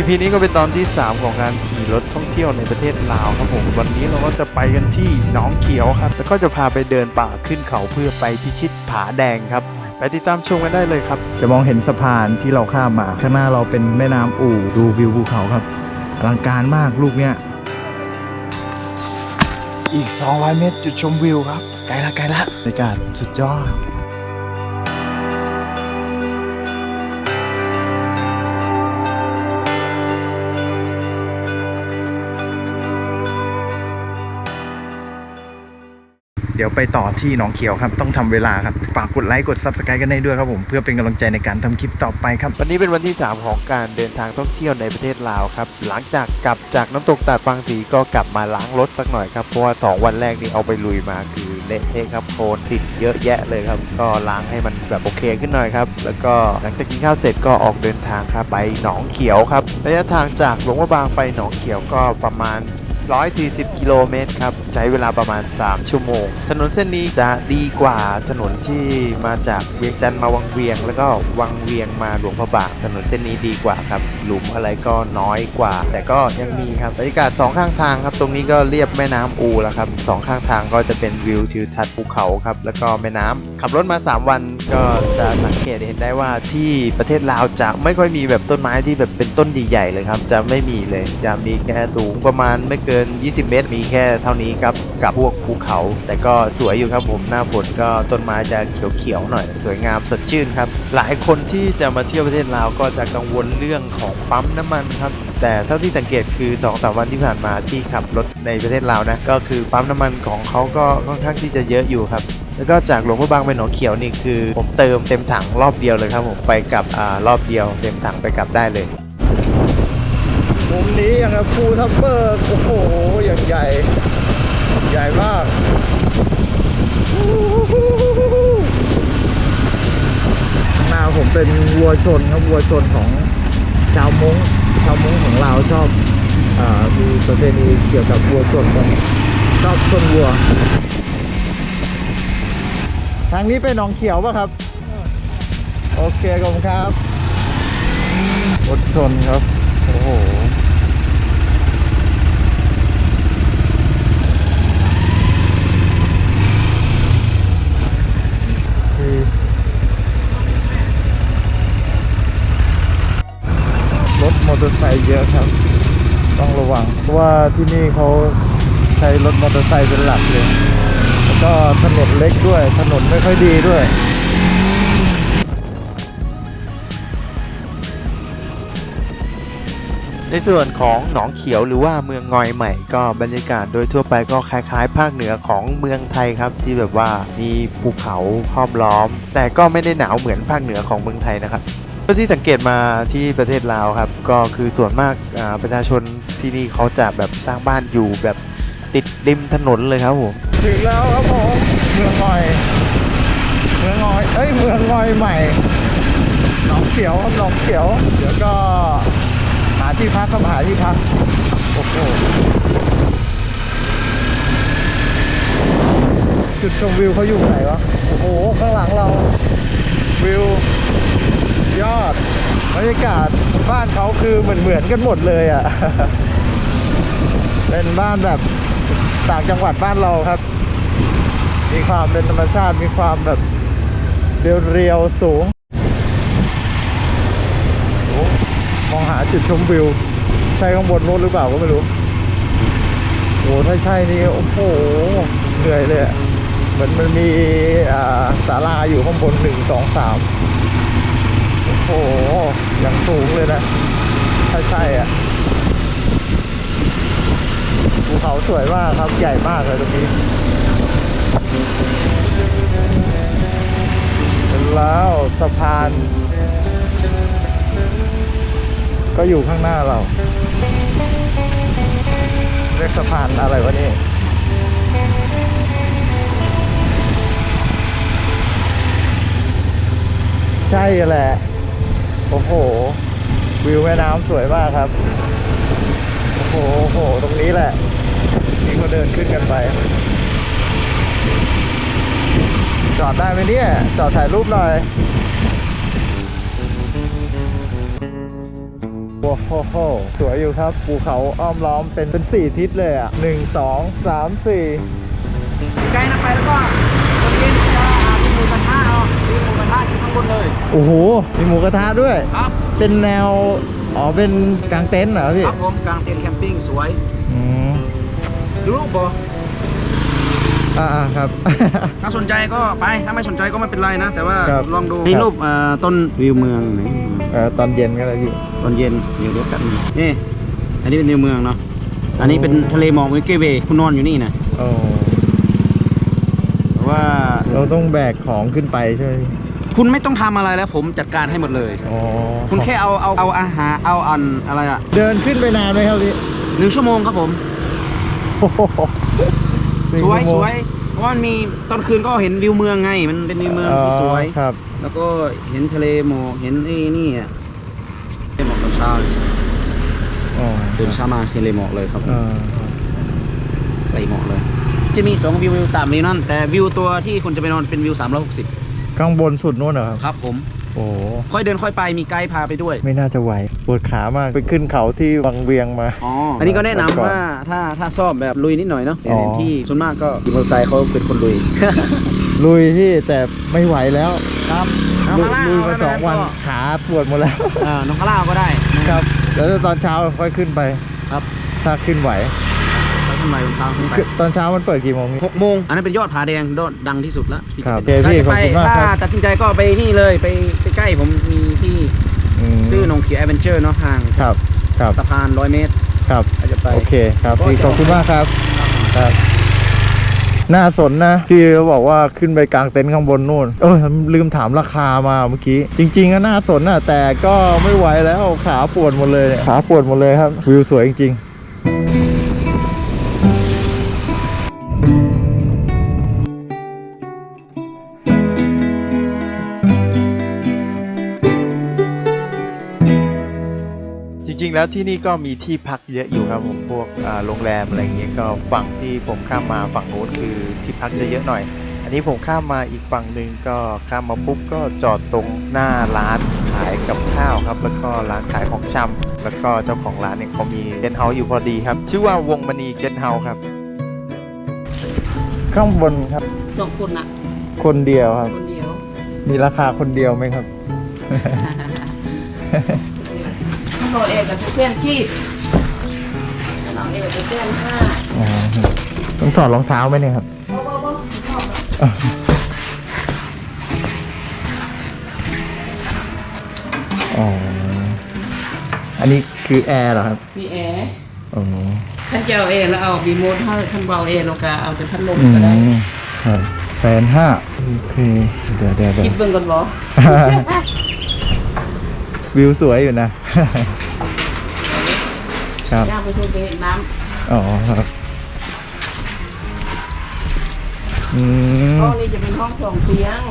EP นี้ก็เป็นตอนที่ 3 ของการขี่รถท่องเที่ยวในประเทศลาวครับผม วันนี้เราก็จะไปกันที่หนองเขียวครับ แล้วก็จะพาไปเดินป่าขึ้นเขาเพื่อไปพิชิตผาแดงครับ ไปติดตามชมกันได้เลยครับ จะมองเห็นสะพานที่เราข้ามมา ข้างหน้าเราเป็นแม่น้ำอู่ดูวิวภูเขาครับอลังการมากลูกเนี้ย อีก 200 เมตรจุดชมวิวครับ ไกลละไกลละบรรยากาศสุดยอด ดี๋ยวไปต่อที่หนองเขียวครับ ต้องทำเวลาครับ ฝากกดไลค์กด subscribe กันได้ด้วยครับผมเพื่อเป็นกำลังใจในการทำคลิปต่อไปครับ วันนี้เป็นวันที่ 3 ของการเดินทางท่องเที่ยวในประเทศลาวครับ หลังจากกลับจากน้ำตกตาดบางสีก็กลับมาล้างรถสักหน่อยครับ เพราะว่า 2 วันแรกนี่เอาไปลุยมาคือเละเทะครับโคลนติดเยอะแยะเลยครับ ก็ล้างให้มันแบบโอเคขึ้นหน่อยครับ แล้วก็หลังจากกินข้าวเสร็จก็ออกเดินทางครับไปหนองเขียวครับระยะทางจากหลวงพระบางไปหนองเขียวก็ประมาณ 140 กิโลเมตรครับใช้เวลาประมาณ 3 ชั่วโมง ถนนเส้นนี้จะดีกว่าถนนที่มาจากเวียงจันทร์มาวังเวียง แล้วก็วังเวียงมาหลวงพระบางถนนเส้นนี้ดีกว่าครับหลุมอะไรก็น้อยกว่า แต่ก็ยังมีครับบรรยากาศสองข้างทางครับตรงนี้ก็เรียบแม่น้ำอูแล้วครับสองข้างทางก็จะเป็นวิวทิวทัศน์ภูเขาครับแล้วก็แม่น้ำขับรถมา 3 วันก็จะสังเกตเห็นได้ว่าที่ประเทศลาวจะไม่ค่อยมีแบบต้นไม้ที่แบบเป็นต้นใหญ่ๆเลยครับจะไม่มีเลยจะมีแค่สูงประมาณไม่เกิน 20 เมตร มีแค่เท่านี้ครับกับพวกภูเขา แต่ก็สวยอยู่ครับผมหน้าฝนก็ต้นไม้จะเขียวๆหน่อย สวยงามสดชื่นครับ หลายคนที่จะมาเที่ยวประเทศลาวก็จะกังวลเรื่องของปั๊มน้ำมันครับ แต่เท่าที่สังเกตคือ2อสวันที่ผ่านมาที่ขับรถในประเทศลาวนะก็คือปั๊มน้ำมันของเขาก็ค่อนข้างที่จะเยอะอยู่ครับแล้วก็จากหลวงพระบางไปหนองเขียวนี่คือ ผมเติมเต็มถังรอบเดียวเลยครับผมไปกับอ่ารอบเดียว เต็มถังไปกลับได้เลยมุมนี้อย่างกับภูทับเบิร์กโอ้โหอย่างใหญ่ ใหญ่มากข้างหน้าผมเป็นวัวชนครับวัวชนของชาวมง้งชาวมง้งของเราชอบอามีประเพณีเกี่ยวกับวัวชนกันชอบชนวัว ทางนี้ไปหนองเขียวป่ะครับ โอเคขอบคุณครับรถชนครับ โอ้โห ตอร์ไซค์เยอะครับ ต้องระวัง เพราะว่าที่นี่เขาใช้รถมอเตอร์ไซค์เป็นหลักเลย แล้วก็ถนนเล็กด้วย ถนนไม่ค่อยดีด้วยในส่วนของหนองเขียวหรือว่าเมืองงอยใหม่ก็บรรยากาศโดยทั่วไปก็คล้ายๆ ภาคเหนือของเมืองไทยครับที่แบบว่ามีภูเขาห้อมล้อม แต่ก็ไม่ได้หนาวเหมือนภาคเหนือของเมืองไทยนะครับาที่สังเกตมาที่ประเทศลาวครับ ก็คือส่วนมากประชาชนที่นี่เขาจะแบบสร้างบ้านอยู่แบบติดริมถนนเลยครับผมถึงแล้วครับผมเมืองงอยเมืองงอยเอ้ยเมืองงอยใหม่หนองเขียวครับหนองเขียว เดี๋ยวก็หาที่พักครับหาที่พักโอ้โหจุดชมวิวเขาอยู่ไหนวะโอ้โหข้างหลังเราวิว ยอดบรรยากาศบ้านเขาคือเหมือนเหมือนกันหมดเลยอะ่ะ เป็นบ้านแบบต่างจังหวัดบ้านเราครับ มีความเป็นธรรมชาติมีความแบบเรียวๆสูงมองหาจุดชมวิว ใช่ข้างบนรถหรือเปล่าก็ไม่รู้โอ้ถ้าใช่นี่โอ้โหเหนื่อยเลยเหมือนมันมีอ่าศาลาอยู่ข้างบนหนึ่งสองสามโอ้โห อย่างสูง เลยนะ ถ้าใช่อะภูเขาสวยมากครับ ใหญ่มากเลยตรงนี้แล้วสะพาน ก็อยู่ข้างหน้าเรา เรียกสะพานอะไรวะนี่ใช่แหละ โอ้โห วิวแม่น้ำสวยมากครับ โอ้โหโอ้โห ตรงนี้แหละนี่ก็เดินขึ้นกันไป จอดได้ไหมเนี่ย จอดถ่ายรูปหน่อยวัวว้าวโหสวยอยู่ครับภูเขาอ้อมล้อมเป็นเป็นสี่ทิศเลยอะหนึ่งสองสามสี่ไกลนะไปแล้วก็ตอนเย็นจะมีหมูกระทะเอามีหมูกระทะ อยู่ข้างบนเลยโอ้โหมีหมูกระทะด้วย ครับเป็นแนว อ๋อ เป็นกางเต็นท์เหรอพี่ครับผมกลางเต็นท์แคมปิ้งสวย อืมดูรูปบ่อ่าๆครับ ถ้าสนใจก็ไป ถ้าไม่สนใจก็ไม่เป็นไรนะ แต่ว่าครับลองดูครับนี่รูปเอ่อต้นวิวเมืองไหนเออตอนเย็นก็เลยพี่ ตอนเย็นเดี๋ยวเดี๋ยวกันงนี่ อันนี้เป็นวิวเมืองเนาะ อันนี้เป็นทะเลหมอกมิลกี้เวย์คุณนอนอยู่นี่นะโอ้แต่ว่า เราต้องแบกของขึ้นไปใช่ไหมพี่ คุณไม่ต้องทำอะไรแล้วผมจัดการให้หมดเลย อ๋อคุณแค่เอาเอาเอาอาหารเอาอันอะไรอะเดินขึ้นไปนานไหมครับพี่หนึ่งชั่วโมงครับผม โอ้โหหนึ่งสวยชั่โมสงวยเพราะว่ามันมีตอนคืนก็เห็นวิวเมืองไง มันเป็นวิวเมืองที่สวย ครับ แล้วก็เห็นทะเลหมอกเห็นไอ้นี่อะทะเลหมอกตอนเช้าเลยอ๋อตื่นเช้ามาทะเลหมอกเลยครับเออครับทะเลหมอกเลย จะมีสองวิววิวต่ำนี้นั่นแต่วิวตัวที่คุณจะไปนอนเป็นวิว360 ข้างบนสุดนู่นเหรอครับ ครับผมโอ้โหค่อยเดินค่อยไปมีไกด์พาไปด้วย ไม่น่าจะไหวปวดขามากไปขึ้นเขาที่วังเวียงมา อ๋อ อันนี้ก็แนะนำก่อนว่าถ้าถ้าชอบแบบลุยนิดหน่อยเนาะอ๋อที่ส่วนมากก็ขี่มอเตอร์ไซค์เขาเป็นคนลุย ลุยพี่แต่ไม่ไหวแล้วครับลุยลุยมาสองวันขาปวดหมดแล้ว อ่าน้องข้าวก็ได้ ครับแล้วตอนเช้าค่อยขึ้นไปครับ ถ้าขึ้นไหวไป ขึ้นไปตอนเช้าขึ้นไปคือตอนเช้ามันเปิดกี่โมงพี่ หกโมงอันนั้นเป็นยอดผาแดงยอดดังที่สุดแล้วที่ครับจะเป็นโอเคพี่ถ้าจะไปขอบคุณมากครับ ถ้าตัดสินใจก็ไปนี่เลยไปใกล้ๆผมมีที่มชื่อหนองเขียวแอดเวนเจอร์เนาะห่างครับ ครับ สะพานร้อยเมตรครับ อาจจะไป โอเคครับก็พี่จะขอบคุณมากครับ ครับ น่าสนนะพี่เขาบอกว่าขึ้นไปกลางเต็นท์ข้างบนนู่นเออลืมถามราคามาเมื่อกี้ จริงๆก็น่าสนนะแต่ก็ไม่ไหวแล้วขาปวดหมดเลยเนี่ยขาปวดหมดเลยครับวิวสวยจริงจ ริง ๆ แล้วที่นี่ก็มีที่พักเยอะอยู่ครับผมพวกอ่าโรงแรมอะไรอย่างเงี้ยก็ฝั่งที่ผมข้ามมาฝั่งโน้นคือที่พักจะเยอะหน่อย อันนี้ผมข้ามมาอีกฝั่งหนึ่งก็ข้ามมาปุ๊บก็จอดตรงหน้าร้านขายกับข้าวครับ แล้วก็ร้านขายของชำแล้วก็เจ้าของร้านเนี่ยเขามีเกนเฮาส์อยู่พอดีครับ ชื่อว่าวงมณีเกนเฮาส์ครับๆข้างบนครับ สองคนอะคนเดียวครับ คนเดียว มีราคาคนเดียวไหมครับ โลเอกกับเพื่อนที่น้องเอกกับเพื่อนห้าอ๋อต้องถอดรองเท้าไหมเนี่ยครับโอ้โหโอ้โหชอบอะอ๋ออันนี้คือแอร์เหรอครับมีแอร์อ๋อท่านจะเอาเองแล้วเอาบีโมดถ้าท่านเบาเองเราก็เอาเป็นพัดลมอืก็ได้มครับแสนห้าโอเค เดี๋ยวเดี๋ยวเดี๋ยคิวดเบิ่งก่อนบ่ วิวสวยอยู่นะ ครับย่างไปทุ่ไปเห็นน้อ๋อครับอืำมห้องนี้จะเป็นห้องสองเตียง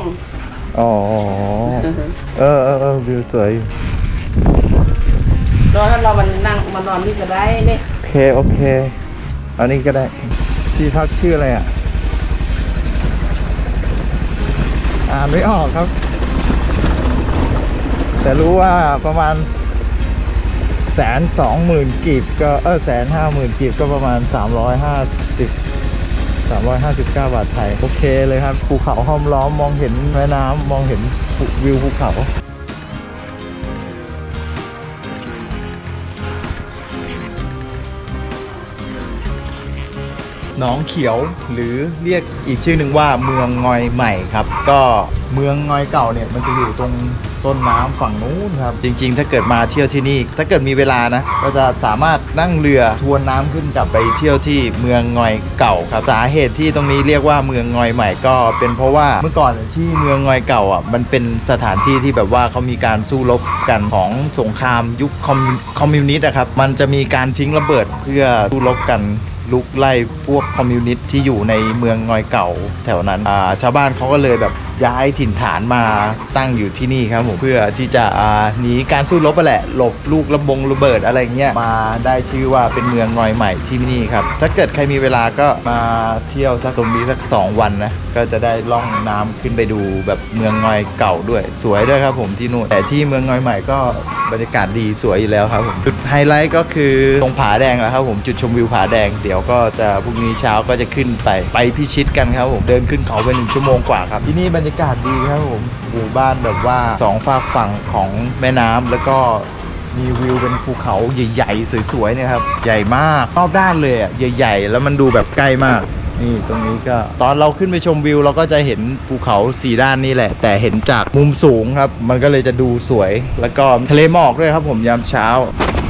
อ๋อเออเออเออวิวสวยอยู่นอนถ้าเรามันนั่งมานอนนี่ก็ได้นี่โอเคโอเคอันนี้ก็ได้ที่พักชื่ออะไรอะ อ่านไม่ออกครับ แต่รู้ว่าประมาณแสนสองหมื่นกีบก็เออแสนห้าหมื่นกีบก็ประมาณสามร้อยห้าสิบสามร้อยห้าสิบเก้าบาทไทย โอเคเลยครับ ภูเขาห้อมล้อมมองเห็นแม่น้ำมองเห็นวิวภูเขาหนองเขียวหรือเรียกอีกชื่อหนึ่งว่าเมืองงอยใหม่ครับ ก็เมืองงอยเก่าเนี่ยมันจะอยู่ตรง ต้นน้ำฝั่งนู้นครับ จริง ๆ ถ้าเกิดมาเที่ยวที่นี่ ถ้าเกิดมีเวลานะ ก็จะสามารถนั่งเรือทวนน้ำขึ้นกลับไปเที่ยวที่เมืองงอยเก่าครับสาเหตุที่ตรงนี้เรียกว่าเมืองงอยใหม่ก็เป็นเพราะว่าเมื่อก่อนที่เมืองงอยเก่าอะมันเป็นสถานที่ที่แบบว่าเขามีการสู้รบกันของสงครามยุคคอมมิวคอมมิวนิสต์อะครับมันจะมีการทิ้งระเบิดเพื่อสู้รบกันลุกไล่พวกคอมมิวนิสต์ที่อยู่ในเมืองงอยเก่าแถวนั้นอ่าชาวบ้านเขาก็เลยแบบ ย้ายถิ่นฐานมาตั้งอยู่ที่นี่ครับผมเพื่อที่จะหนีการสู้รบไปแหละ หลบลูกระบงระเบิดอะไรเงี้ยมาได้ชื่อว่าเป็นเมืองงอยใหม่ที่นี่ครับ ถ้าเกิดใครมีเวลาก็มาเที่ยวสักตรงนี้สักสองวันนะก็จะได้ล่องน้ำขึ้นไปดูแบบเมืองงอยเก่าด้วย สวยด้วยครับผมที่นู่นแต่ที่เมืองงอยใหม่ก็บรรยากาศดีสวยอยู่แล้วครับผมจุดไฮไลท์ก็คือตรงผาแดงแหละครับผมจุดชมวิวผาแดงเดี๋ยวก็จะพรุ่งนี้เช้าก็จะขึ้นไปไปพิชิตกันครับผมเดินขึ้นเขาไปหนึ่งชั่วโมงกว่าครับที่นี่บรรยากาศดีครับผมหมู่บ้านแบบว่าสองฝากฝั่งของแม่น้ำแล้วก็มีวิวเป็นภูเขาใหญ่ๆ สวยๆเนี่ยครับ ใหญ่มากรอบด้านเลยอะใหญ่ ๆ แล้วมันดูแบบใกล้มาก นี่ตรงนี้ก็ตอนเราขึ้นไปชมวิว เราก็จะเห็นภูเขาสี่ด้านนี่แหละ แต่เห็นจากมุมสูงครับ มันก็เลยจะดูสวย แล้วก็ทะเลหมอกด้วยครับผมยามเช้า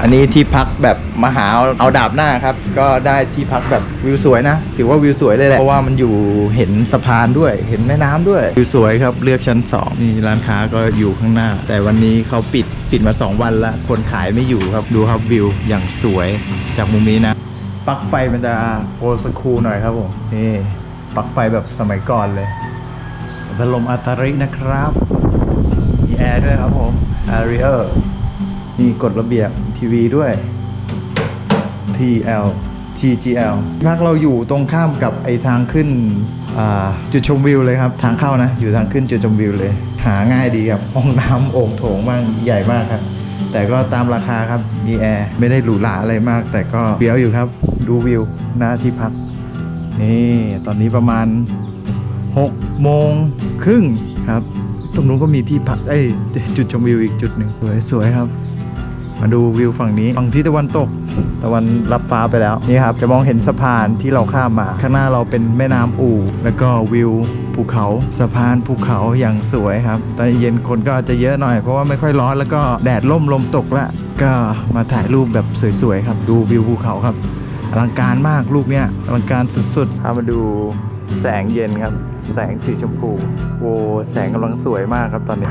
อันนี้ที่พักแบบมหาเอาดาบหน้าครับ ก็ได้ที่พักแบบวิวสวยนะ ถือว่าวิวสวยเลยแหละเพราะว่ามันอยู่เห็นสะพานด้วยเห็นแม่น้ำด้วยวิวสวยครับเลือกชั้นสองนี่ร้านค้าก็อยู่ข้างหน้า แต่วันนี้เขาปิดปิดมา 2 วันละคนขายไม่อยู่ครับดูครับวิวอย่างสวยจากมุมนี้นะ ปลั๊กไฟมันจะโอสคูหน่อยครับผม นี่ปลั๊กไฟแบบสมัยก่อนเลยพัดลมอัตรินะครับ มีแอร์ด้วยครับผม a r i e r มีกฎระเบียบทีวีด้วย TL TGL พักเราอยู่ตรงข้ามกับไอทางขึ้นจุดชมวิวเลยครับ ทางเข้านะ อยู่ทางขึ้นจุดชมวิวเลย หาง่ายดีครับ ห้องน้ำโอ่งโถงมากใหญ่มากครับ แต่ก็ตามราคาครับ มีแอร์ ไม่ได้หรูหราอะไรมาก แต่ก็เบี้ยวอยู่ครับ ดูวิวหน้าที่พัก นี่ตอนนี้ประมาณ6โมงครึ่งครับ ตรงนู้นก็มีที่พักเอ้ยจุดชมวิวอีกจุดหนึ่งสวยสวยครับ มาดูวิวฝั่งนี้ ฝั่งที่ตะวันตก ตะวันรับฟ้าไปแล้วนี่ครับจะมองเห็นสะพานที่เราข้ามมา ข้างหน้าเราเป็นแม่น้ำอู่ แล้วก็วิวภูเขาสะพานภูเขาอย่างสวยครับ ตอนเย็นคนก็อาจจะเยอะหน่อยเพราะว่าไม่ค่อยร้อนแล้วก็แดดล่มลมตกละก็มาถ่ายรูปแบบสวยๆครับ ดูวิวภูเขาครับอลังการมากลูกเนี้ยอลังการสุดๆพามาดูแสงเย็นครับ แสงสีชมพูโอ้แสงกำลังสวยมากครับตอนนี้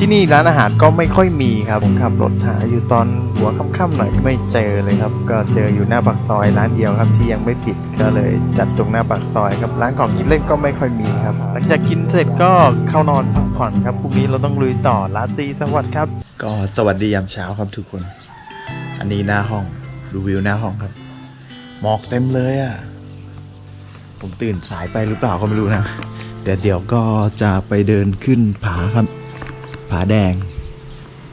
ที่นี่ร้านอาหารก็ไม่ค่อยมีครับผมขับรถหาอยู่ตอนหัวค่ำๆหน่อยไม่เจอเลยครับ ก็เจออยู่หน้าปากซอยร้านเดียวครับที่ยังไม่ปิดก็เลยจัดตรงหน้าปากซอยครับร้านของกินเล่นก็ไม่ค่อยมีครับหลังจากกินเสร็จก็เข้านอนพักผ่อนครับพรุ่งนี้เราต้องลุยต่อลาตรีสวัสดิ์ครับ ก็สวัสดียามเช้าครับทุกคน อันนี้หน้าห้องดูวิวหน้าห้องครับ หมอกเต็มเลยอะ่ะผมตื่นสายไปหรือเปล่าก็ไม่รู้นะแต่เดี๋ยวก็จะไปเดินขึ้นผาครับาแดง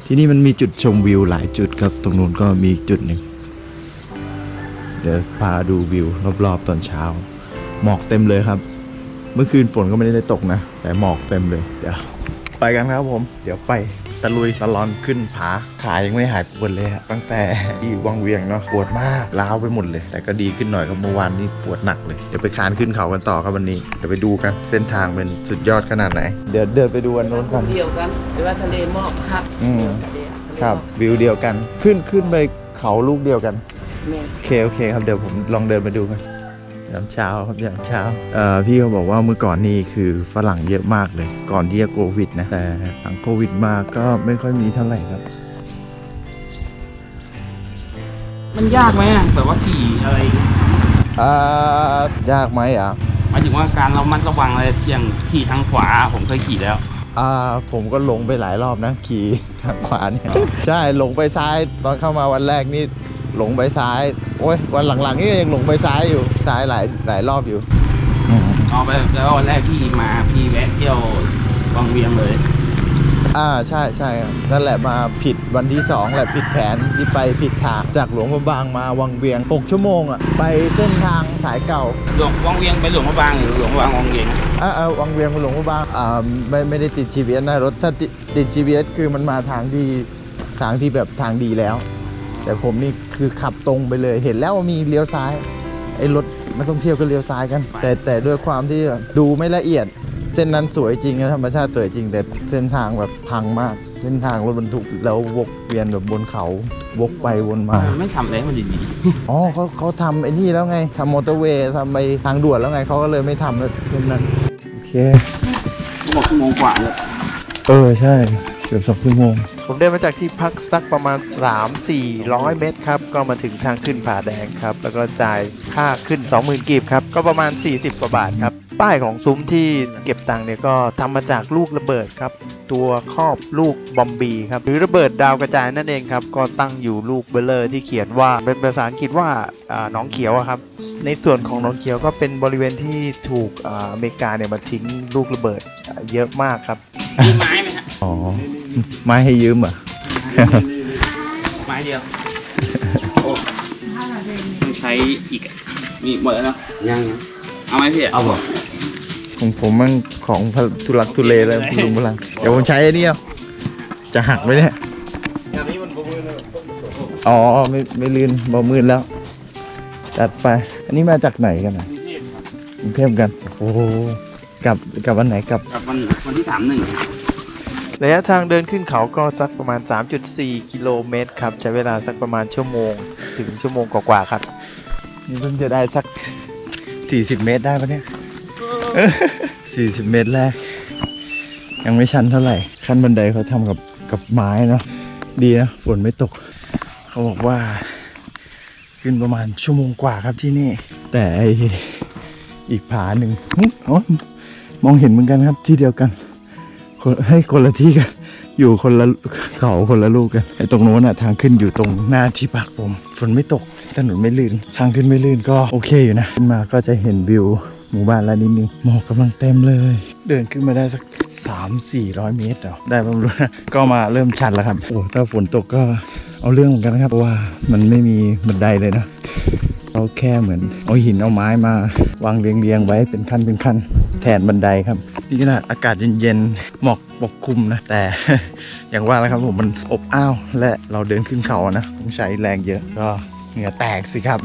ที่นี่มันมีจุดชมวิวหลายจุดครับ ตรงนู้นก็มีจุดหนึ่ง เดี๋ยวพาดูวิวรอบๆตอนเช้า หมอกเต็มเลยครับ เมื่อคืนฝนก็ไม่ได้ตกนะ แต่หมอกเต็มเลย เดี๋ยวไปกันครับผม เดี๋ยวไป ตะลุยตะลอนขึ้นผาขายังไม่หายปวดเลยฮะตั้งแต่ที่วังเวียงเนาะปวดมากล้าวไปหมดเลย แต่ก็ดีขึ้นหน่อยครับเมื่อวานนี้ปวดหนักเลยเดี๋ยวไปคานขึ้นเขากันต่อครับวันนี้เดี๋ยวไปดูกันเส้นทางเป็นสุดยอดขนาดไหน เดี๋ยวเดินไปดูอันโน้นกันเดียวกันแต่ว่าทะเลหมอกครับอืมทะเลทะเลหมอกครับวิวเดียวกัน ขึ้นขึ้นไปเขาลูกเดียวกันแม่โอเคโอเคครับเดี๋ยวผมลองเดินไปดูกัน ยามเช้าครับยามเช้าเอ่อพี่เขาบอกว่าเมื่อก่อนนี่คือฝรั่งเยอะมากเลย ก่อนที่จะโควิดนะแต่หลังโควิดมาก็ไม่ค่อยมีเท่าไหร่ครับมันยากไหมอะแบบว่าขี่อะไรอ่ายากไหมอะหมายถึงว่าการเรามัดระวังอะไรอย่างขี่ทางขวา ผมเคยขี่แล้ว อ่าผมก็หลงไปหลายรอบนะขี่ทางขวาเนี่ยใช่หลงไปซ้ายตอนเข้ามาวันแรกนี่ หลงไปซ้าย โอ้ยวันหลังๆนี่ก็ยังหลงไปซ้ายอยู่ ซ้ายหลายหลายรอบอยู่อืมเอาไปแล้ววันแรกที่มาพี่แวะเที่ยววังเวียงเลย อ่าใช่ใช่ครับนั่นแหละมาผิดวันที่สองแหละผิดแผนที่ไปผิดทางจากหลวงพระบางมาวังเวียง 6 ชั่วโมงอะไปเส้นทางสายเก่าหลวงวังเวียงไปหลวงพระบางหรือหลวงพระบางวังเวียงอ่าอ่าวังเวียงมาหลวงพระบางอ่าไม่ไม่ได้ติด GPS นะรถถ้าติดติด GPS คือมันมาทางที่ทางที่แบบทางดีแล้ว แต่ผมนี่คือขับตรงไปเลยเห็นแล้วว่ามีเลี้ยวซ้ายไอ้รถนักท่องเที่ยวก็เลี้ยวซ้ายกัน แต่แต่ด้วยความที่ดูไม่ละเอียด เส้นนั้นสวยจริงนะธรรมชาติสวยจริง แต่เส้นทางแบบพังมาก เส้นทางรถบรรทุกแล้ววกเวียนแบบบนเขาวกไปวนมา ไม่ทำอะไรให้มันดีอ๋อเขาเขาทำไอ้นี่แล้วไงทำมอเตอร์เวย์ทำไปทางด่วนแล้วไงเขาก็เลยไม่ทำแล้วเส้นนั้นโอเคๆเขาบอกชั่วโมงกว่าเลย เออใช่ เกือบสองชั่วโมง ผมเดินมาจากที่พักสักประมาณ 3-400 เมตรครับ ก็มาถึงทางขึ้นผาแดงครับ แล้วก็จ่ายค่าขึ้น 20,000กีบครับ ก็ประมาณ 40 กว่าบาทครับ ป้ายของซุ้มที่เก็บตังค์เนี่ยก็ทำมาจากลูกระเบิดครับ ตัวครอบลูกบอมบีครับ หรือระเบิดดาวกระจายนั่นเองครับ ก็ตั้งอยู่ลูกเบลเลอร์ที่เขียนว่าเป็นภาษาอังกฤษว่าอ่าหน้องเขียวอะครับ ในส่วนของหน้องเขียวก็เป็นบริเวณที่ถูกอ่าอเมริกาเนี่ยมาทิ้งลูกระเบิดอ่าเยอะมากครับมีไม้ไหมฮะอ๋อ ไม้ให้ยืมเหรอะไม้เดียวโอ้ต้องใช้อีกอะนี่หมดแล้วเนาะยังเอาไหมพี่เอาบ่ของผมมันของทุลักทุเลเลยลุงพลังเดี๋ยวผมใช้ไอ้นี่เอาจะหักไหมเนี่ย อย่างนี้มันบ่มือเลยอ๋อไม่ไม่ลื่นบ่มืดแล้ว จัดไป อันนี้มาจากไหนกันนะกรุงเทพกัน โอ้โหกลับกลับวันไหนกลับ กับวันวันที่สามหนึ่งระยะทางเดินขึ้นเขาก็สักประมาณ 3.4 กิโลเมตรครับ ใช้เวลาสักประมาณชั่วโมงถึงชั่วโมงกว่าๆครับนี่เพิ่งจะได้สักสี่สิบเมตรได้ปะเนี่ยสี่สิบเมตรแรก ยังไม่ชันเท่าไหร่ ขั้นบันไดเขาทำกับกับไม้เนาะดีนะฝนไม่ตก เขาบอกว่า ขึ้นประมาณชั่วโมงกว่าครับที่นี่ แต่ไออีกผาหนึ่งหึอ๋อมองเห็นเหมือนกันครับที่เดียวกันคน ให้คนละที่กัน อยู่คนละเขาคนละลูกกันไอตรงโน้นอะทางขึ้นอยู่ตรงหน้าที่พักผมฝนไม่ตกถนนไม่ลื่น ทางขึ้นไม่ลื่นก็โอเคอยู่นะ ขึ้นมาก็จะเห็นวิวหมู่บ้านล้วนิดนึงหมอกกำลังเต็มเลย เดินขึ้นมาได้สักสามสี่ร้อยเมตรเหรอได้ประมาณก็มาเริ่มชันแล้วครับ โอ้ถ้าฝนตกก็เอาเรื่องเหมือนกันนะครับ เพราะว่ามันไม่มีบันไดเลยนะ เราแค่เหมือน เอาหินเอาไม้มาวางเรียงๆไว้เป็นขั้นเป็นขั้นแทนบันไดครับนี่ขนาดอากาศเย็นๆหมอกปกคลุมนะ แต่อย่างว่าแล้วครับผมมันอบอ้าวและเราเดินขึ้นเขานะต้องใช้แรงเยอะก็เหงื่อแตกสิครับ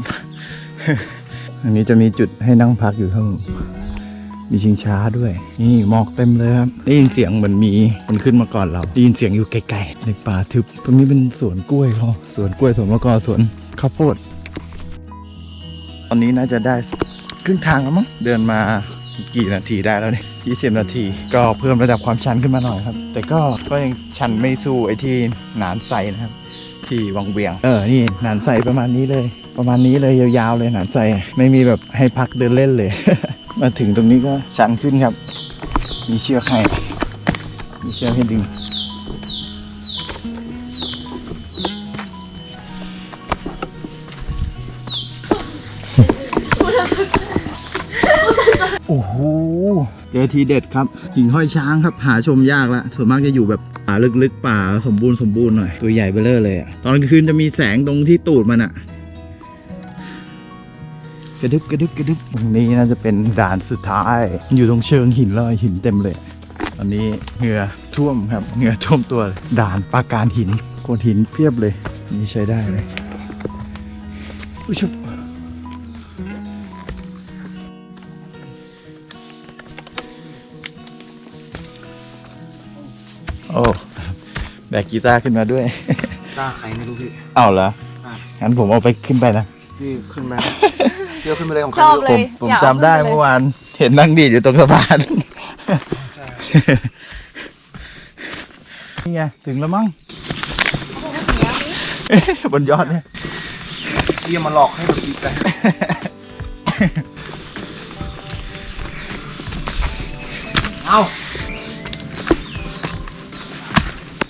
อันนี้จะมีจุดให้นั่งพักอยู่ข้างมีชิงช้าด้วย นี่หมอกเต็มเลยครับได้ยินเสียงเหมือนมีคนขึ้นมาก่อนเราได้ยินเสียงอยู่ไกลๆในป่าทึบตรงนี้เป็นสวนกล้วยเขาสวนกล้วยสวนมะกอสวนข้าวโพด ตอนนี้น่าจะได้ครึ่งทางแล้วมั้งเดินมากี่นาทีได้แล้วเนี่ยยี่สิบนาที ก็เพิ่มระดับความชันขึ้นมาหน่อยครับ แต่ก็ก็ยังชันไม่สู้ไอ้ที่หนานไซนะครับ ที่วังเวียง เออ นี่หนานไซประมาณนี้เลย ประมาณนี้เลยยาวๆเลยหนานไซไม่มีแบบให้พักเดินเล่นเลย มาถึงตรงนี้ก็ชันขึ้นครับ มีเชือกให้มีเชือกให้ดึง โอ้โห เจอทีเด็ดครับหิ่งห้อยช้างครับ หาชมยากละส่วนมากจะอยู่แบบป่าลึกๆ ป่าสมบูรณ์สมบูรณ์หน่อย ตัวใหญ่เบ้อเร่อเลยอะตอนกลางคืนจะมีแสงตรงที่ตูดมันอะกระดึบกระดึบกระดึบตรงนี้น่าจะเป็นด่านสุดท้าย อยู่ตรงเชิงหินเลยหินเต็มเลย ตอนนี้เหงื่อท่วมครับเหงื่อท่วมตัวเลยด่านปราการหินโขดหินเพียบเลย นี่ใช้ได้เลยอุ้ยชุบ อ้แบกกีตาร์ขึ้นมาด้วยกล้าใครไม่รู้พี่ เอาเหรออะ งั้นผมเอาไปขึ้นไปนะ พี่ขึ้นมา เที่ยวขึ้นไปเลยของใครชอบไม่รู้เลผมยผมอยากจำได้ขึ้นปลยเมื่อวานเห็นนั่งดีดอยู่ตรงสะพานนี่ไง ถึงแล้วมั้ง บนยอดเนี่ย พี่มาหลอกให้แบบอีกแต่เอา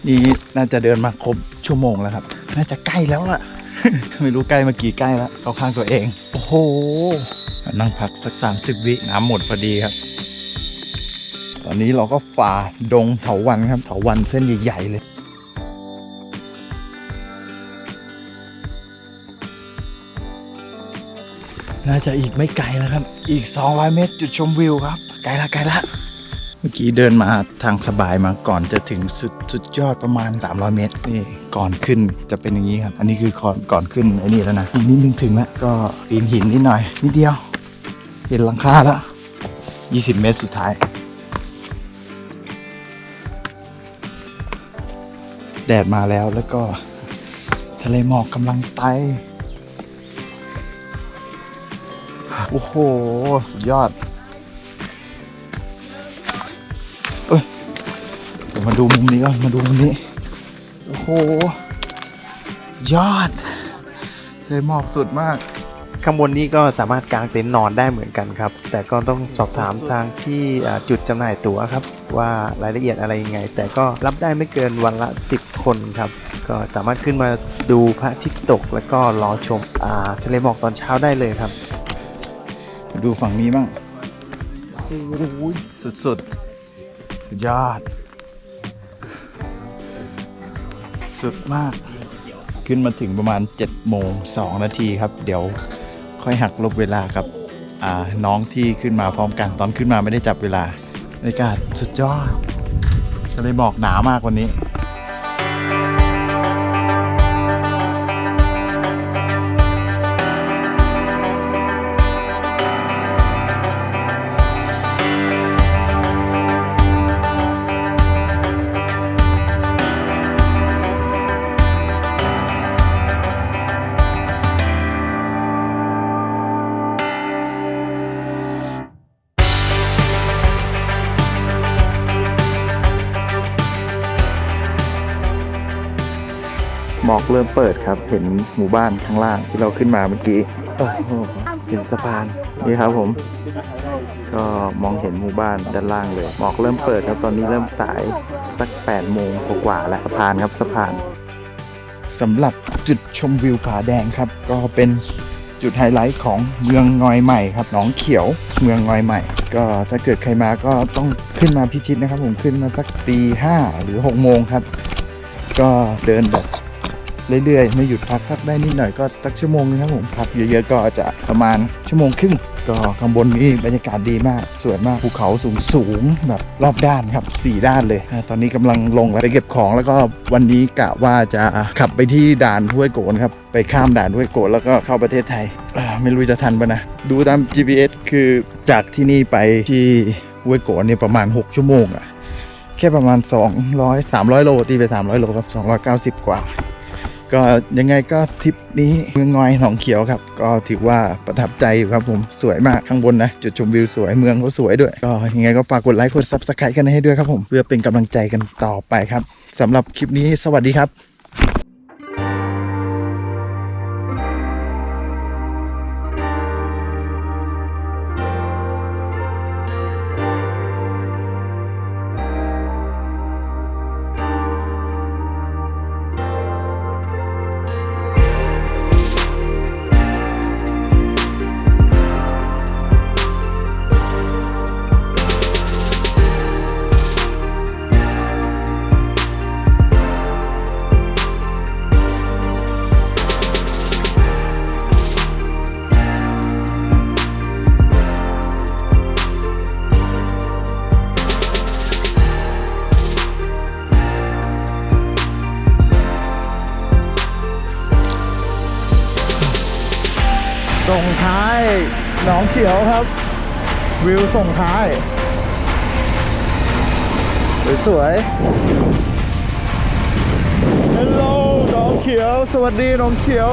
นี่น่าจะเดินมาครบชั่วโมงแล้วครับ น่าจะใกล้แล้วล่ะ ไม่รู้ใกล้เมื่อกี้ใกล้แล้วเข้าข้างตัวเอง โอ้โห นั่งพักสักสามสิบวิน้ำหมดพอดีครับ ตอนนี้เราก็ฝ่าดงเถาวันครับ เถาวันเส้นใหญ่ๆเลยน่าจะอีกไม่ไกลแล้วครับ อีก 200 เมตร จุดชมวิวครับ ไกลละไกลละ เมื่อกี้เดินมาทางสบายมาก่อนจะถึงสุดสุดยอดประมาณ 300 เมตรนี่ก่อนขึ้นจะเป็นอย่างนี้ครับ อันนี้คือก่อนก่อนขึ้นไอ้นี่แล้วนะอีกนิดนึงถึงแล้วก็ปีนหินนิดหน่อยนิดเดียว เห็นหลังคาแล้ว20 เมตรสุดท้าย แดดมาแล้วแล้วก็ทะเลหมอกกำลังไต่โอ้โห สุดยอด ดูมุมนี้ก่อนมาดูมุมนี้ โอ้โห ยอด เลยหมอกสุดมาก ข้างบนนี้ก็สามารถกางเต็นท์นอนได้เหมือนกันครับ แต่ก็ต้องสอบถามทางที่อ่าจุดจำหน่ายตั๋วครับ ว่ารายละเอียดอะไรยังไง แต่ก็รับได้ไม่เกินวันละ 10 คนครับ ก็สามารถขึ้นมาดูพระอาทิตย์ตก แล้วก็รอชมอ่าทะเลหมอกตอนเช้าได้เลยครับมาดูฝั่งนี้บ้าง โอ้ยสุดๆ สุดยอด สุดมาก ขึ้นมาถึงประมาณ7โมง2นาทีครับ เดี๋ยวค่อยหักลบเวลาครับน้องที่ขึ้นมาพร้อมกันตอนขึ้นมาไม่ได้จับเวลาบรรยากาศสุดยอดทะเลหมอกหนามากวันนี้ เริ่มเปิดครับ เห็นหมู่บ้านข้างล่างที่เราขึ้นมาเมื่อกี้โอ้โหเห็นสะพานนี่ครับผม ก็มองเห็นหมู่บ้านด้านล่างเลยหมอกเริ่มเปิดครับตอนนี้เริ่มสายสัก8โมงกว่าๆแล้วสะพานครับสะพานสำหรับจุดชมวิวผาแดงครับ ก็เป็นจุดไฮไลท์ของเมืองงอยใหม่ครับหนองเขียวเมืองงอยใหม่ ก็ถ้าเกิดใครมาก็ต้องขึ้นมาพิชิตนะครับ ผมขึ้นมาสักตีห้าหรือ6โมงครับ ก็เดินแบบ เรื่อยๆ ไม่หยุดพักพักได้นิดหน่อยก็สักชั่วโมงนึงครับผมพักเยอะๆก็จะประมาณชั่วโมงครึ่งก็ข้างบนนี้บรรยากาศดีมาก สวยมากภูเขาสูงสูงๆแบบรอบด้านครับสี่ด้านเลย ตอนนี้กำลังลงไปเก็บของแล้วก็วันนี้กะว่าจะขับไปที่ด่านห้วยโกนครับ ไปข้ามด่านห้วยโกนแล้วก็เข้าประเทศไทย ไม่รู้จะทันปะนะ ดูตาม GPS คือจากที่นี่ไปที่ห้วยโกนเนี่ยประมาณ 6 ชั่วโมงอะแค่ประมาณ 200 300 โลตีไป 300 โลครับ 290 กว่า ก็ยังไงก็ทริปนี้เมืองงอยหนองเขียวครับ ก็ถือว่าประทับใจอยู่ครับผมสวยมากข้างบนนะ จุดชมวิวสวยเมืองก็สวยด้วย ก็ยังไงก็ฝากกดไลค์กดซับสไครต์กันให้ด้วยครับผมเพื่อเป็นกำลังใจกันต่อไปครับสำหรับคลิปนี้สวัสดีครับ ส่งท้าย สวยๆ Hello น้องเขียว สวัสดีน้องเขียว